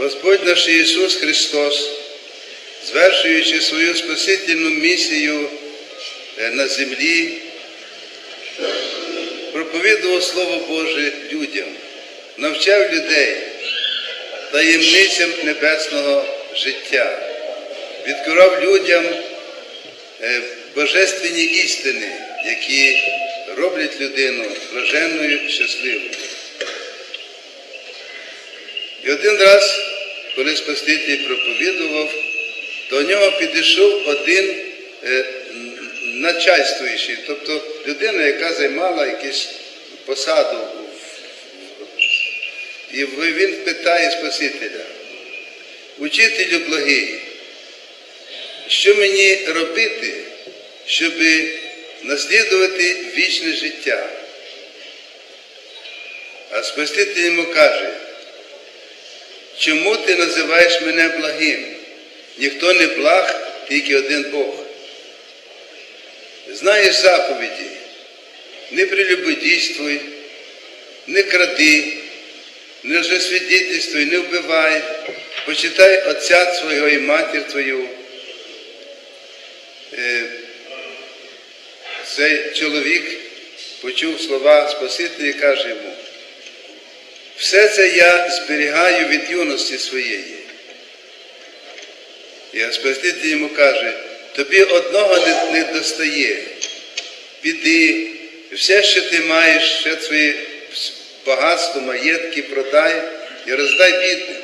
Господь наш Ісус Христос, звершуючи свою спасительну місію е, на землі, проповідував Слово Боже людям, навчав людей таємницям небесного життя, відкривав людям е, божественні істини, які роблять людину блаженною, щасливою. І один раз, коли Спаситель проповідував, до нього підійшов один е, начальствуючий, тобто людина, яка займала якусь посаду. І він питає Спасителя, учителю благий, що мені робити, щоб наслідувати вічне життя? А Спаситель йому каже, чому ти називаєш мене благим? Ніхто не благ, тільки один Бог. Знаєш заповіді, не прелюбодійствуй, не кради, не лжесвідетельствуй, не вбивай, почитай отця свого і матір твою. Е, Цей чоловік почув слова Спасителя і каже йому, все це я зберігаю від юності своєї. І Спаситель йому каже, тобі одного не, не достає. Піди, все, що ти маєш, все твоє багатство, маєтки продай і роздай бідним.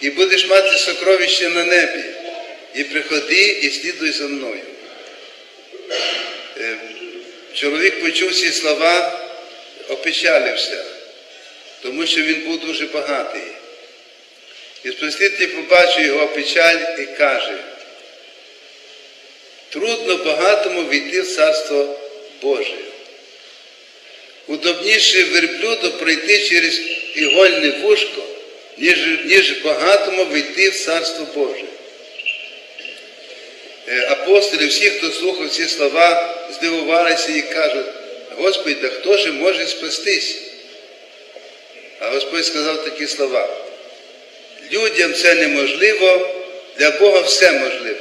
І будеш мати сокровище на небі. І приходи і слідуй за мною. Е, Чоловік почув ці слова, опечалився, тому що він був дуже багатий. І Спаситель побачив його печаль і каже, трудно багатому війти в Царство Боже. Удобніше верблюду пройти через ігольне вушко, ніж, ніж багатому війти в Царство Боже. Е, Апостоли, всі, хто слухав ці слова, здивувалися і кажуть, Господи, да хто ж може спастись? А Господь сказав такі слова. Людям це неможливо, для Бога все можливе.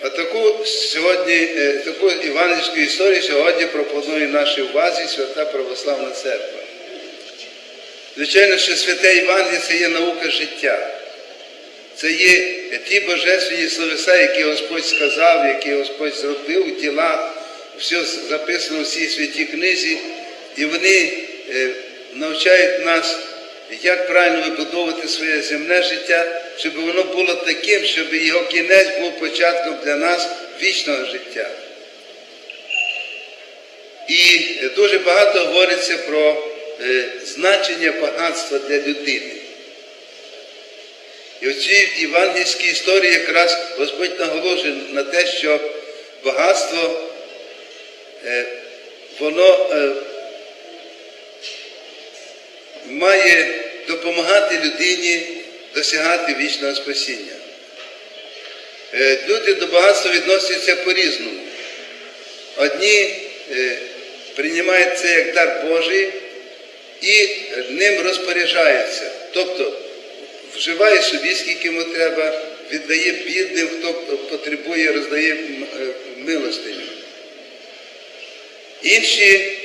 А таку сьогодні, е, таку івангельську історію сьогодні пропонує нашій увазі Свята Православна Церква. Звичайно, що святе Євангеліє це є наука життя. Це є ті божественні словеса, які Господь сказав, які Господь зробив, діла, все записано в цій святій книзі, і вони е, навчають нас, як правильно вибудовувати своє земне життя, щоб воно було таким, щоб його кінець був початком для нас вічного життя. І дуже багато говориться про е, значення багатства для людини. І в цій євангельській історії якраз Господь наголошує на те, що багатство, е, воно має допомагати людині досягати вічного спасіння. Е, Люди до багатства відносяться по-різному. Одні е, приймають це як дар Божий і ним розпоряджаються. Тобто вживає собі, скільки йому треба, віддає бідним, хто потребує, роздає е, милостиню. Інші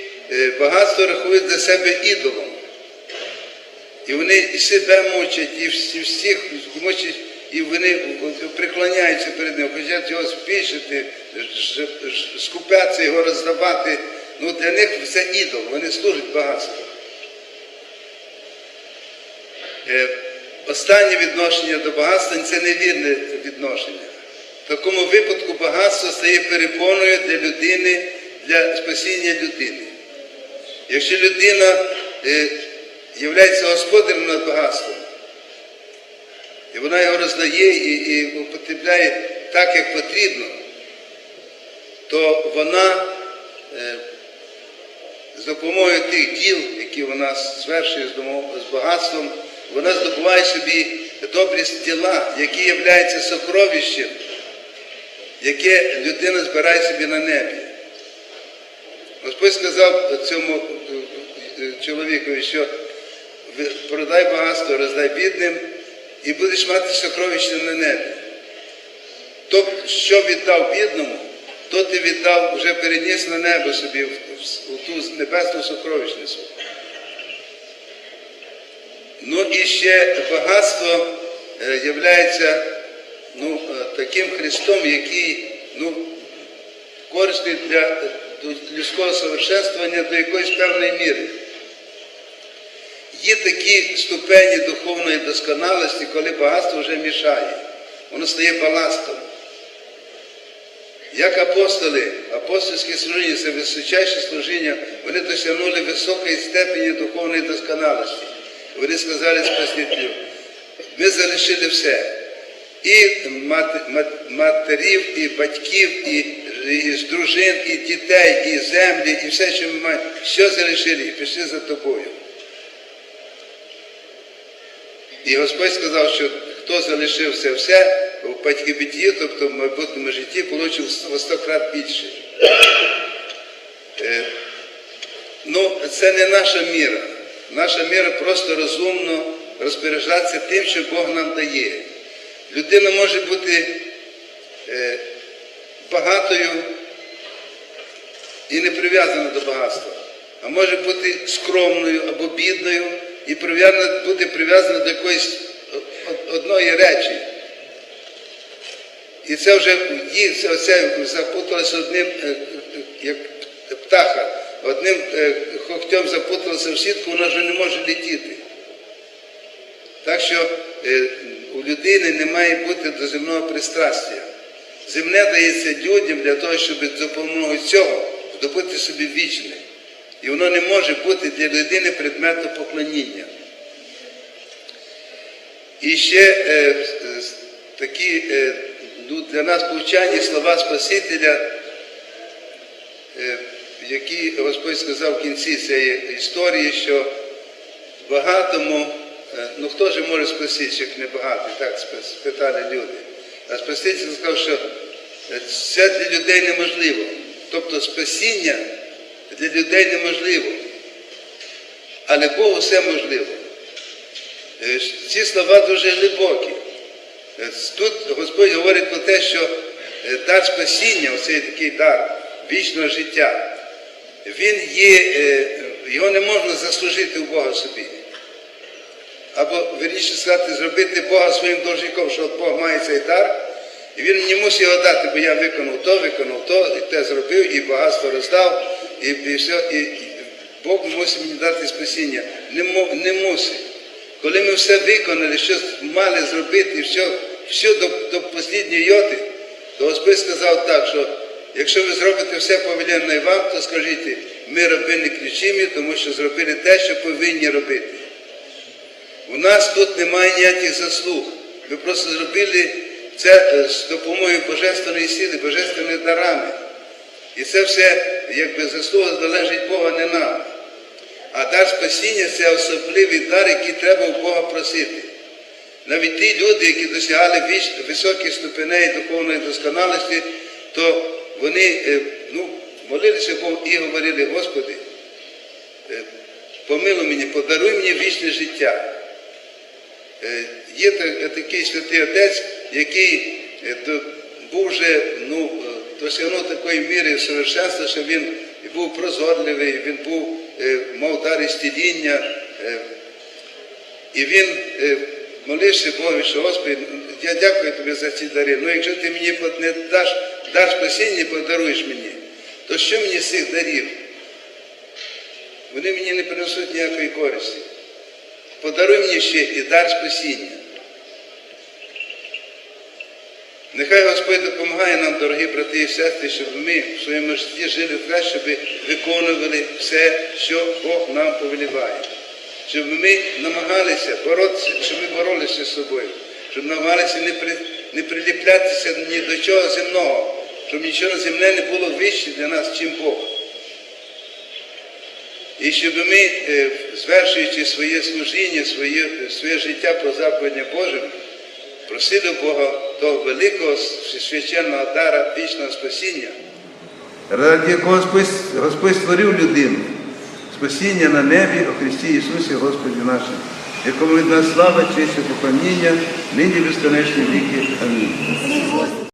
багатство рахують для себе ідолом. І вони і себе мучать, і всі- всіх мучать, і вони преклоняються перед ним, хочуть його ж- ж- його роздавати. Ну, для них це ідол, вони служать багатству. Е, Останнє відношення до багатства це невірне відношення. В такому випадку багатство стає перепоною для людини, для спасіння людини. Якщо людина е, господарем над багатством, і вона його роздає і, і употребляє так, як потрібно, то вона е, з допомогою тих діл, які вона звершує з багатством, вона здобуває собі добрі діла, які являються сокровищем, яке людина збирає собі на небі. Господь сказав цьому е, е, чоловікові, що продай багатство, роздай бідним, і будеш мати сокровище на небі. Тобто, що віддав бідному, то ти віддав, вже переніс на небо собі, в, в- у ту небесну сокровищницю. Ну і ще багатство е, являється ну, е, таким Христом, який ну, корисний для е, людського совершенствування до якоїсь певної міри. Є такі ступені духовної досконалості, коли багатство вже мішає, воно стає баластом. Як апостоли, апостольське служіння це височайше служіння, вони досягнули високої степені духовної досконалості. Вони сказали Спасителю, ми залишили все. І мат- мат- матерів, і батьків, і, і дружин, і дітей, і землі, і все, що ми маємо, все залишили і пішли за тобою. І Господь сказав, що хто залишив це все в батьківіті, тобто в майбутньому житті, получив в сто крат більше. Е, Ну, це не наша міра. Наша міра просто розумно розпоряджатися тим, що Бог нам дає. Людина може бути е, багатою і не прив'язана до багатства, а може бути скромною або бідною і бути прив'язана до якоїсь одної речі. І це вже їх це, це запуталося одним, е, е, як птаха, одним е, когтем запуталося в сітку, вона вже не може летіти. Так що е, у людини не має бути до земного пристрастя. Земне дається людям для того, щоб за допомогою цього здобути собі вічне. І воно не може бути для людини предметом поклоніння. І ще е, такі е, ну, для нас повчальні слова Спасителя, е, які Господь сказав в кінці цієї історії, що багатому, е, ну хто ж може спастись, як не багатий, так спитали люди. А Спаситель сказав, що е, це для людей неможливо. Тобто спасіння для людей неможливо. Але Богу все можливо. Е, Ці слова дуже глибокі. Е, Тут Господь говорить про те, що е, дар спасіння, оцей такий дар вічного життя, він є, його не можна заслужити у Бога собі. Або, вірніше сказати, зробити Бога своїм должником, що Бог має цей дар, і він мені мусить його дати, бо я виконав то, виконав то, і те зробив, і багатство роздав, і, і все, і, Бог мусить мені дати спасіння. Не, не мусить. Коли ми все виконали, що мали зробити, все, все до, до останньої йоти, то Господь сказав так, що якщо ви зробите все повелінне вам, то скажіть, ми робили ключимі, тому що зробили те, що повинні робити. У нас тут немає ніяких заслуг. Ми просто зробили це е, з допомогою Божественної сили, божественними дарами. І це все, якби заслуга залежить Бога не нам. А дар спасіння це особливий дар, який треба у Бога просити. Навіть ті люди, які досягали високих ступеней духовної досконалості, то вони е, ну, молилися Богу і говорили, Господи, е, помилуй мені, подаруй мені вічне життя. Е, Є такий святий отець, який був вже ну, досягнув такої міри совершенства, що він був прозорливий, він був, е, мав дар істіління, е, і він е, молився Богу, що Господи, я дякую тобі за ці дари. Ну якщо ти мені не даш дар спасіння, подаруєш мені, то що мені з цих дарів? Вони мені не принесуть ніякої користі. Подаруй мені ще і дар спасіння. Нехай Господь допомагає нам, дорогі брати і сестри, щоб ми в своєму житті жили так, щоб виконували все, що Бог нам повеліває. Щоб ми намагалися боротися, щоб ми боролися з собою, щоб намагалися не, при, не приліплятися ні до чого земного, щоб нічого земне не було вище для нас, чим Бог. І щоб ми, е, звершуючи своє служіння, своє, своє життя по заповідня Божим, просили Бога того великого священного дара вічного спасіння, ради якого Господь створив людину. спасіння на небі у Христі Ісусі Господі нашому, якому від нас слава, честь і поклоніння, нині безконечні віки. Амінь.